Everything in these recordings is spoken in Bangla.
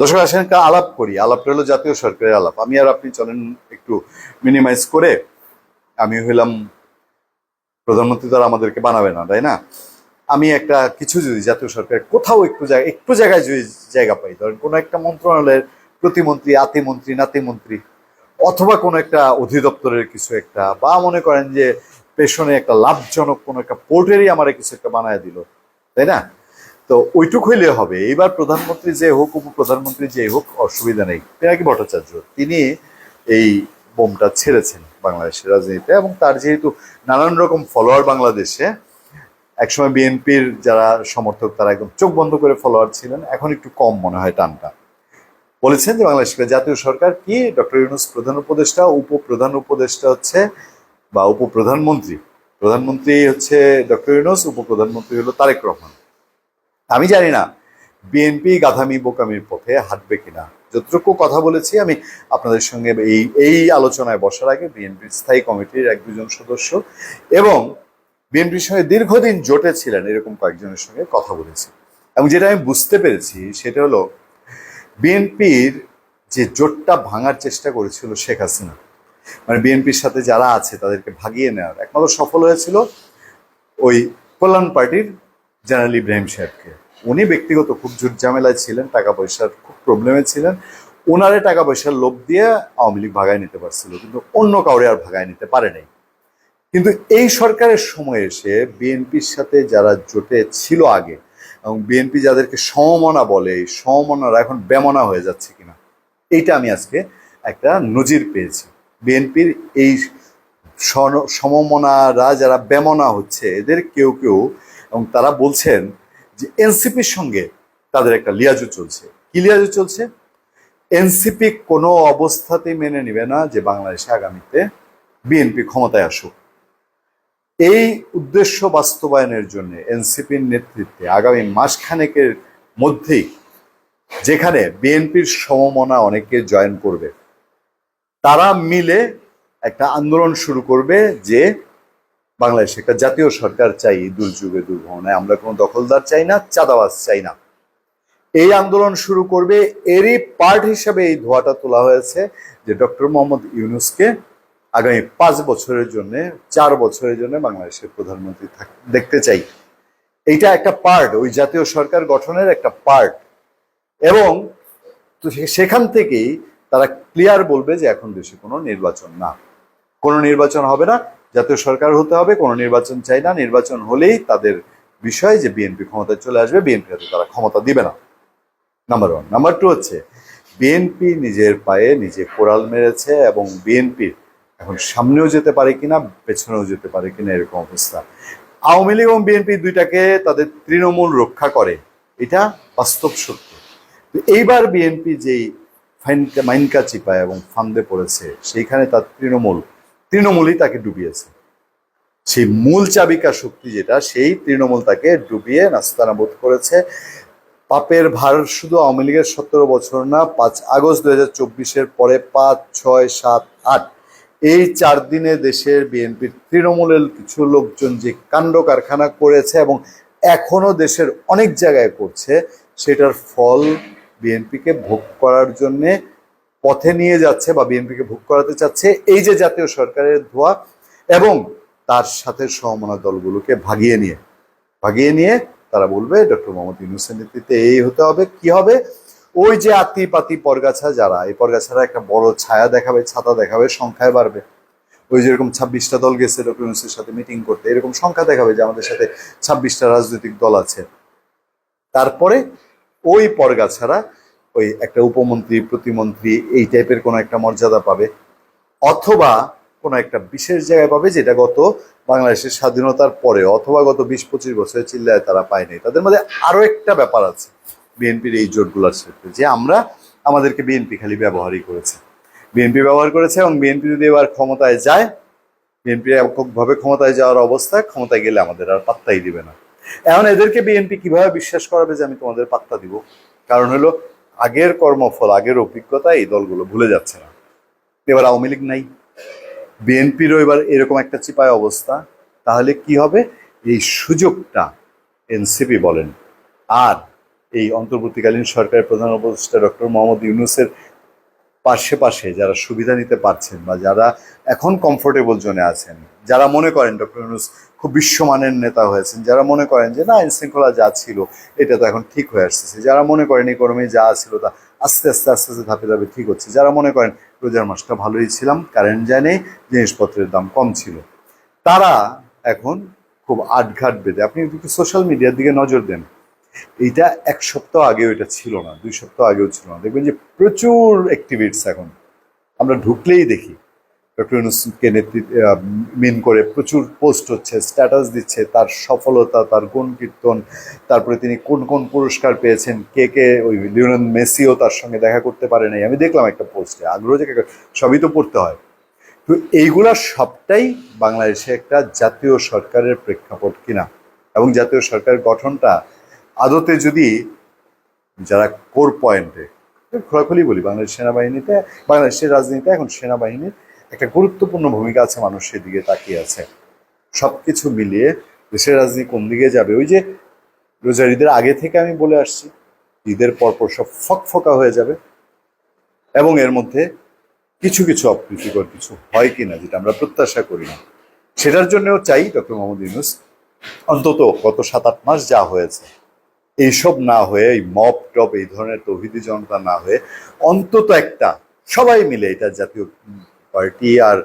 দর্শক, আসেন আলাপ করি। আলাপটা হলো জাতীয় সরকারের আলাপ। আমি আর আপনি চলেন একটু মিনিমাইজ করে। আমি হইলাম প্রধানমন্ত্রী, তারা আমাদেরকে বানাবে না, তাই না? আমি একটা কিছু যদি জাতীয় সরকার কোথাও একটু জায়গা একটু জায়গায় যদি জায়গা পাই, ধরেন কোনো একটা মন্ত্রণালয়ের প্রতিমন্ত্রী, আতিমন্ত্রী, নাতিমন্ত্রী, অথবা কোনো একটা অধিদপ্তরের কিছু একটা, বা মনে করেন যে পেছনে একটা লাভজনক কোনো একটা পোর্টেরই আমার কিছু একটা বানায় দিল, তাই না? তো ওইটুক হইলে হবে। এইবার প্রধানমন্ত্রী যে হোক, উপপ্রধানমন্ত্রী যে হোক, অসুবিধা নেই। পিনাকি ভট্টাচার্য, তিনি এই বোমটা ছেড়েছেন বাংলাদেশের রাজনীতিতে এবং তার যেহেতু নানান রকম ফলোয়ার বাংলাদেশে, একসময় বিএনপির যারা সমর্থক, তারা একদম চোখ বন্ধ করে ফলোয়ার ছিলেন। এখন একটু কম মনে হয় টানটা। বলেছেন যে বাংলাদেশের জাতীয় সরকার কি? ডক্টর ইউনুস প্রধান উপদেষ্টা, উপপ্রধান উপদেষ্টা হচ্ছে বা উপপ্রধানমন্ত্রী। প্রধানমন্ত্রী হচ্ছে ডক্টর ইউনুস, উপপ্রধানমন্ত্রী হলো তারেক রহমান। আমি জানি না বিএনপি গাধামি বোকামির পথে হাঁটবে কিনা। যতটুকু কথা বলেছি, আমি আপনাদের সঙ্গে এই এই আলোচনায় বসার আগে বিএনপির স্থায়ী কমিটির এক দুজন সদস্য এবং বিএনপির সঙ্গে দীর্ঘদিন জোটে ছিলেন এরকম কয়েকজনের সঙ্গে কথা বলেছি। এবং যেটা আমি বুঝতে পেরেছি, সেটা হলো বিএনপির যে জোটটা ভাঙার চেষ্টা করেছিল শেখ হাসিনা মানে বিএনপির সাথে যারা আছে, তাদেরকে ভাগিয়ে নেওয়ার। একমাত্র সফল হয়েছিল ওই কল্যাণ পার্টির জেনারেল ইব্রাহিম সাহেবকে। উনি ব্যক্তিগত খুব ঝুট ঝামেলায় ছিলেন, টাকা পয়সার খুব প্রবলেমে ছিলেন। ওনারে টাকা পয়সার লোভ দিয়ে আওয়ামী লীগ ভাগায় নিতে পারছিল, কিন্তু অন্য কাউরে আর ভাগায় নিতে পারে নাই। কিন্তু এই সরকারের সময় এসে বিএনপির সাথে যারা জোটে ছিল আগে, এবং বিএনপি যাদেরকে সমমনা বলে, এই সমমনারা এখন বেমনা হয়ে যাচ্ছে কিনা, এইটা আমি আজকে একটা নজির পেয়েছি। বিএনপির এই সমমনারা যারা বেমনা হচ্ছে, এদের কেউ কেউ এবং তারা বলছেন যে এনসিপির সঙ্গে তাদের একটা লিয়াজু চলছে। কি লিয়াজু চলছে? এনসিপি কোনো অবস্থাতেই মেনে নেবে না যে বাংলাদেশে আগামীতে বিএনপি ক্ষমতায় আসুক। এই উদ্দেশ্য বাস্তবায়নের জন্য এনসিপির নেতৃত্বে আগামী মাসখানেকের মধ্যেই যেখানে বিএনপির সমমনা অনেকে জয়েন করবে, তারা মিলে একটা আন্দোলন শুরু করবে যে বাংলাদেশে একটা জাতীয় সরকার চাই, দুর্যোগে দুর্ঘটনায়। আমরা কোনো দখলদার চাই না, চাঁদাবাজ চাই না। এই আন্দোলন শুরু করবে এরই পার্ট হিসাবে এই ধোয়াটা তোলা হয়েছে যে ডক্টর মোহাম্মদ ইউনুসকে আগামী পাঁচ বছরের জন্য, চার বছরের জন্য বাংলাদেশের প্রধানমন্ত্রী দেখতে চাই। এইটা একটা পার্ট, ওই জাতীয় সরকার গঠনের একটা পার্ট। এবং তো সেখান থেকেই তারা ক্লিয়ার বলবে যে এখন দেশে কোনো নির্বাচন না। কোনো নির্বাচন হবে না জাতীয় সরকার হতে হবে, কোনো নির্বাচন চাই না। নির্বাচন হলেই তাদের বিষয় যে বিএনপি ক্ষমতায় চলে আসবে বিএনপি হাতে তারা ক্ষমতা দিবে না। নাম্বার ওয়ান নাম্বার টু হচ্ছে বিএনপি নিজের পায়ে নিজে কোরাল মেরেছে এবং বিএনপির এখন সামনেও যেতে পারে কিনা, পেছনেও যেতে পারে কিনা, এরকম অবস্থা। আওয়ামী লীগ এবং বিএনপি দুইটাকে তাদের তৃণমূল রক্ষা করে। এটা বাস্তব সত্য। তো এইবার বিএনপি যেই ফাইনকা মাইনকা চিপায় এবং ফান্দে পড়েছে, সেইখানে তার তৃণমূল তৃণমূলই তাকে ডুবিয়েছে। সেই মূল চাবিকা শক্তি যেটা, সেই তৃণমূল তাকে ডুবিয়ে নাস্তানাবোধ করেছে। পাপের ভার শুধু আওয়ামী লীগের সতেরো বছর না, পাঁচ আগস্ট দু হাজার চব্বিশের পরে পাঁচ, ছয়, সাত, আট, এই চার দিনে দেশের বিএনপির তৃণমূলের কিছু লোকজন যে কাণ্ড কারখানা করেছে এবং এখনও দেশের অনেক জায়গায় করছে, সেটার ফল বিএনপিকে ভোগ করার জন্যে পথে নিয়ে যাচ্ছে বা বিএনপিকে ভোগ করাতে চাচ্ছে, এই যে জাতীয় সরকারের ধোয়া এবং তার সাথে সমমনা দলগুলোকে ভাগিয়ে নিয়ে ভাগিয়ে নিয়ে তারা বলবে, ডক্টর মোহাম্মদ ইউনুসের নেতৃত্বে এই হতে হবে, কি হবে? ওই যে আতি পাতি পরগাছা যারা, এই পরগাছারা একটা বড় ছায়া দেখাবে, ছাতা দেখাবে, সংখ্যায় বাড়বে। ওই যেরকম ছাব্বিশটা দল গেছে, ডক্টর ইউনুসের সাথে মিটিং করতে, এরকম সংখ্যা দেখাবে যে আমাদের সাথে ছাব্বিশটা রাজনৈতিক দল আছে। তারপরে ওই পরগাছারা ওই একটা উপমন্ত্রী, প্রতিমন্ত্রী, এই টাইপের কোনো একটা মর্যাদা পাবে। অথবা কোনো একটা বিশেষ জায়গায় পাবে যেটা গত বাংলাদেশের স্বাধীনতার পরে অথবা গত বিশ পঁচিশ বছরের চিল্লায় তারা পায়নি তাদের মধ্যে আরও একটা ব্যাপার আছে বিএনপির এই জোটগুলোর ক্ষেত্রে যে আমরা আমাদেরকে বিএনপি খালি ব্যবহারই করেছে। বিএনপি ব্যবহার করেছে এবং বিএনপি যদি এবার ক্ষমতায় যায়, বিএনপি এককভাবে ক্ষমতায় যাওয়ার অবস্থা, ক্ষমতায় গেলে আমাদের আর পাত্তাই দিবে না। এখন এদেরকে বিএনপি কীভাবে বিশ্বাস করাবে যে আমি তোমাদের পাত্তা দিব? কারণ হলো আগের কর্মফল, আগের অভিজ্ঞতা এই দলগুলো ভুলে যাচ্ছে না। এবার আওয়ামী লীগ নাই। বিএনপিরও এবার এরকম একটা চিপায় অবস্থা। তাহলে কি হবে? এই সুযোগটা এনসিপি বলেন। আর এই অন্তর্বর্তীকালীন সরকারের প্রধান উপদেষ্টা ডক্টর মোহাম্মদ ইউনুসের পাশে পাশে যারা সুবিধা নিতে পারছেন বা যারা এখন কমফোর্টেবল জোনে আছেন যারা মনে করেন ডক্টর ইউনুস খুব বিশ্বমানের নেতা হয়েছেন, যারা মনে করেন যে না, আইন শৃঙ্খলা যা ছিল, এটা তো এখন ঠিক হয়ে আসতেছে। যারা মনে করেন ইকোনমি যা ছিল তা আস্তে আস্তে আস্তে আস্তে ধাপে ধাপে ঠিক হচ্ছে। যারা মনে করেন রোজার মাসটা ভালোই ছিলাম কারেন্ট যায় নেই, জিনিসপত্রের দাম কম ছিল। তারা এখন খুব আটঘাট বেঁধে, আপনি একটু সোশ্যাল মিডিয়ার দিকে নজর দেন। এইটা এক সপ্তাহ আগেও এটা ছিল না, দুই সপ্তাহ আগেও ছিল না। দেখবেন যে প্রচুর অ্যাক্টিভিটিস এখন। আমরা ঢুকলেই দেখি ডক্টর ইউনুসকে নেতৃত্ব মিন করে প্রচুর পোস্ট হচ্ছে স্ট্যাটাস দিচ্ছে, তার সফলতা, তার গুণ কীর্তন তারপরে তিনি কোন কোন পুরস্কার পেয়েছেন, কে কে, ওই লিওনেল মেসিও তার সঙ্গে দেখা করতে পারে নাই। আমি দেখলাম একটা পোস্টে আগ্রহ যে সবই তো পড়তে হয়। তো এইগুলা সবটাই বাংলাদেশে একটা জাতীয় সরকারের প্রেক্ষাপট কিনা? এবং জাতীয় সরকারের গঠনটা আদতে যদি যারা কোর পয়েন্টে খোলাখুলি বলি, বাংলাদেশ সেনাবাহিনীতে, বাংলাদেশের রাজনীতিতে এখন সেনাবাহিনীর একটা গুরুত্বপূর্ণ ভূমিকা আছে মানুষ সেদিকে তাকিয়ে আছে। সব কিছু মিলিয়ে দেশের রাজনীতি কোন দিকে যাবে? ওই যে রোজার ঈদের আগে থেকে আমি বলে আসছি, ঈদের পরপর সব ফকফকা হয়ে যাবে। এবং এর মধ্যে কিছু কিছু অপ্রীতিকর কিছু হয় কিনা যেটা আমরা প্রত্যাশা করি না। সেটার জন্যও চাই ডক্টর মোহাম্মদ ইউনুস, অন্তত গত সাত আট মাস যা হয়েছে, এইসব না হয়ে, এই মপ টপ এই ধরনের তৌহিদি জনতা না হয়ে অন্তত একটা সবাই মিলে এটা জাতীয় পার্টি আর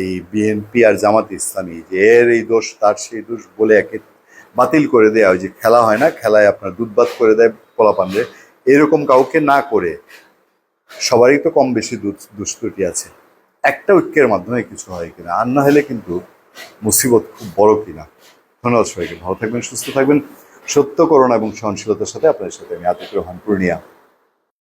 এই বিএনপি আর জামাত ইসলামী, যে এর এই দোষ, তার সেই দোষ বলে একে বাতিল করে দেয়া ওই যে খেলা হয় না, খেলায় আপনার দুধবাত করে দেয় পোলাপানরে এরকম কাউকে না করে সবারই তো কম বেশি দুষ্কৃতি আছে। একটা ঐক্যের মাধ্যমে কিছু হয় কিনা, আর না হলে কিন্তু মুসিবত খুব বড় কিনা। ধন্যবাদ সবাইকে, ভালো থাকবেন, সুস্থ থাকবেন। সত্য করোনা এবং সহনশীলতার সাথে আপনাদের সাথে আমি আতিক রহমান, পূর্ণিয়া।